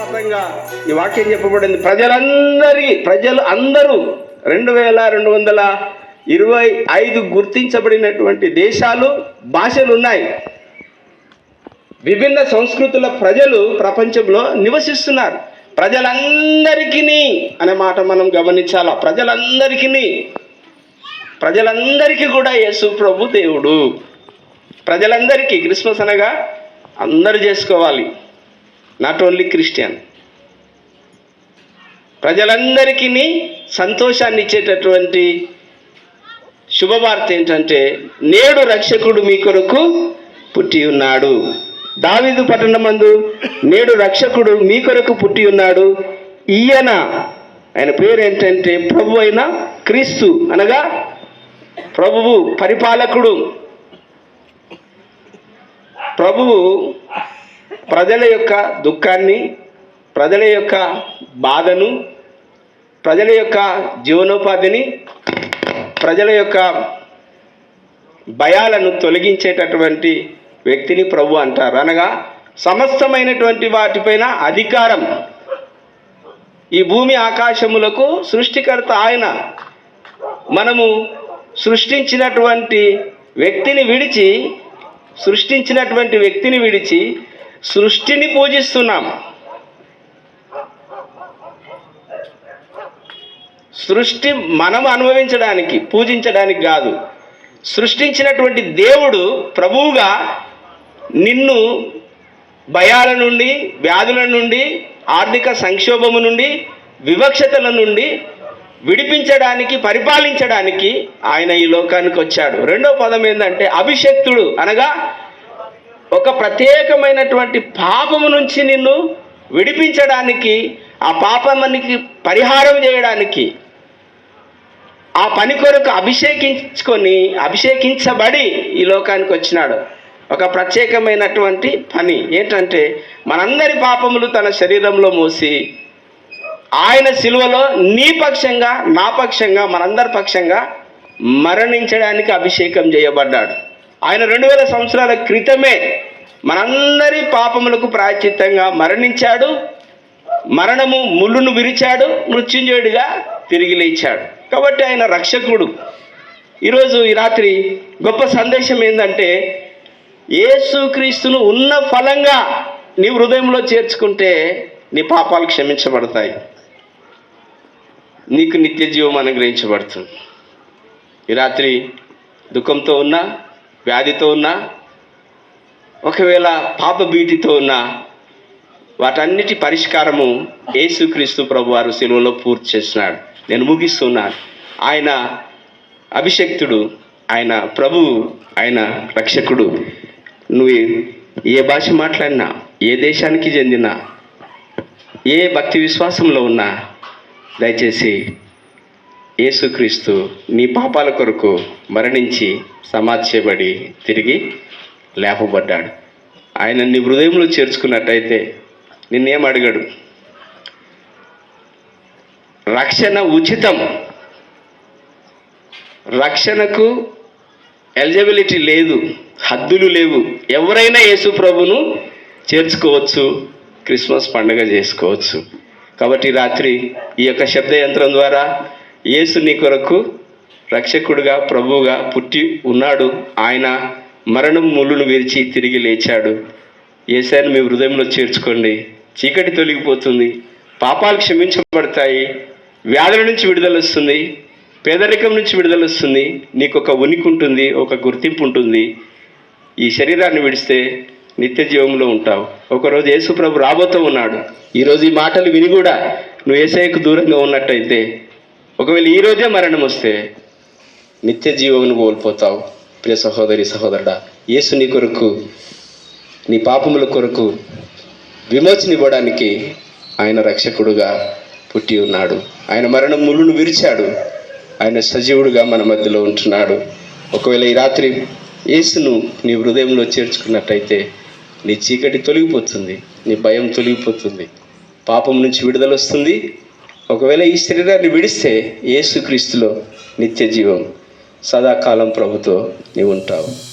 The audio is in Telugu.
పాతంగా ఈ వాక్యం చెప్పబడింది. ప్రజలందరి ప్రజలు అందరూ రెండు వేల రెండు వందల ఇరవై ఐదు గుర్తించబడినటువంటి దేశాలు భాషలు ఉన్నాయి. విభిన్న సంస్కృతుల ప్రజలు ప్రపంచంలో నివసిస్తున్నారు. ప్రజలందరికీ అనే మాట మనం గమనించాలా? ప్రజలందరికీ ప్రజలందరికీ కూడా యేసు ప్రభు దేవుడు. ప్రజలందరికీ క్రిస్మస్ అనగా అందరూ చేసుకోవాలి. నాట్ ఓన్లీ క్రిస్టియన్ ప్రజలందరికీ సంతోషాన్ని ఇచ్చేటటువంటి శుభవార్త ఏంటంటే నేడు రక్షకుడు మీ కొరకు పుట్టి ఉన్నాడు. దావిదు పట్టణమందు నేడు రక్షకుడు మీ కొరకు పుట్టి ఉన్నాడు. ఈయన ఆయన పేరు ఏంటంటే ప్రభు అయిన క్రీస్తు అనగా ప్రభువు పరిపాలకుడు. ప్రభువు ప్రజల యొక్క దుఃఖాన్ని ప్రజల యొక్క బాధను ప్రజల యొక్క జీవనోపాధిని ప్రజల యొక్క భయాలను తొలగించేటటువంటి వ్యక్తిని ప్రభు అంటారు. అనగా సమస్తమైనటువంటి వాటిపైన అధికారం ఈ భూమి ఆకాశములకు సృష్టికర్త ఆయన. మనము సృష్టించినటువంటి వ్యక్తిని విడిచి సృష్టించినటువంటి వ్యక్తిని విడిచి సృష్టిని పూజిస్తున్నాం. సృష్టి మనం అనుభవించడానికి పూజించడానికి కాదు. సృష్టించినటువంటి దేవుడు ప్రభువుగా నిన్ను భయాల నుండి వ్యాధుల నుండి ఆర్థిక సంక్షోభము నుండి వివక్షతల నుండి విడిపించడానికి పరిపాలించడానికి ఆయన ఈ లోకానికి వచ్చాడు. రెండో పదం ఏంటంటే అభిషక్తుడు అనగా ఒక ప్రత్యేకమైనటువంటి పాపము నుంచి నిన్ను విడిపించడానికి ఆ పాపమునికి పరిహారం చేయడానికి ఆ పని కొరకు అభిషేకించుకొని అభిషేకించబడి ఈ లోకానికి వచ్చినాడు. ఒక ప్రత్యేకమైనటువంటి పని ఏంటంటే మనందరి పాపములు తన శరీరంలో మోసి ఆయన సిలువలో నీ పక్షంగా నా పక్షంగా మనందరి పక్షంగా మరణించడానికి అభిషేకం చేయబడ్డాడు. ఆయన రెండు వేల సంవత్సరాల క్రితమే మనందరి పాపములకు ప్రాచిత్తంగా మరణించాడు. మరణము ముళ్ళును విరిచాడు. మృత్యుంజయుడిగా తిరిగి లేచాడు. కాబట్టి ఆయన రక్షకుడు. ఈరోజు ఈ రాత్రి గొప్ప సందేశం ఏంటంటే యేసుక్రీస్తును ఉన్న ఫలంగా నీ హృదయంలో చేర్చుకుంటే నీ పాపాలు క్షమించబడతాయి. నీకు నిత్య జీవం అనుగ్రహించబడుతుంది. ఈ రాత్రి దుఃఖంతో ఉన్నా వ్యాధితో ఉన్నా ఒకవేళ పాప ఉన్నా వాటన్నిటి పరిష్కారము యేసుక్రీస్తు ప్రభు వారు సెలవులో పూర్తి చేసినాడు. నేను ముగిస్తున్నాను. ఆయన అభిషక్తుడు ఆయన ప్రభువు ఆయన రక్షకుడు. నువ్వు ఏ భాష మాట్లాడినా ఏ దేశానికి చెందినా ఏ భక్తి విశ్వాసంలో ఉన్నా దయచేసి యేసుక్రీస్తు నీ పాపాల కొరకు మరణించి సమాధి చేయబడి తిరిగి లేపబడ్డాడు. ఆయన నీ హృదయంలో చేర్చుకున్నట్టయితే నిన్నేం అడిగాడు. రక్షణ ఉచితం. రక్షణకు ఎలిజిబిలిటీ లేదు హద్దులు లేవు. ఎవరైనా యేసు ప్రభును చేర్చుకోవచ్చు క్రిస్మస్ పండుగ చేసుకోవచ్చు. కాబట్టి రాత్రి ఈ యొక్క శబ్ద యంత్రం ద్వారా యేసు నీ కొరకు రక్షకుడుగా ప్రభువుగా పుట్టి ఉన్నాడు. ఆయన మరణం ముళ్ళును విరిచి తిరిగి లేచాడు. ఏసాను మీ హృదయంలో చేర్చుకోండి. చీకటి తొలగిపోతుంది. పాపాలు క్షమించబడతాయి. వ్యాధుల నుంచి విడుదల వస్తుంది. పేదరికం నుంచి విడుదల వస్తుంది. నీకు ఒక ఉనికి ఉంటుంది ఒక గుర్తింపు ఉంటుంది. ఈ శరీరాన్ని విడిస్తే నిత్య జీవంలో ఉంటావు. ఒకరోజు యేసుప్రభు రాబోతూ ఉన్నాడు. ఈరోజు ఈ మాటలు విని కూడా నువ్వు ఏసఐకు దూరంగా ఉన్నట్టయితే ఒకవేళ ఈరోజే మరణం వస్తే నిత్య జీవమును కోల్పోతావు. ప్రియ సహోదరి సహోదరుడా యేసు నీ కొరకు నీ పాపముల కొరకు విమోచన ఇవ్వడానికి ఆయన రక్షకుడుగా పుట్టి ఉన్నాడు. ఆయన మరణం ముళ్ళును విరిచాడు. ఆయన సజీవుడుగా మన మధ్యలో ఉంటున్నాడు. ఒకవేళ ఈ రాత్రి యేసును నీ హృదయంలో చేర్చుకున్నట్టయితే నీ చీకటి తొలగిపోతుంది. నీ భయం తొలగిపోతుంది. పాపం నుంచి విడుదల వస్తుంది ఒకవేళ ఈ శరీరాన్ని విడిస్తే ఏసుక్రీస్తులో నిత్య జీవం. సదాకాలం ప్రభుతో నీవు ఉంటావు.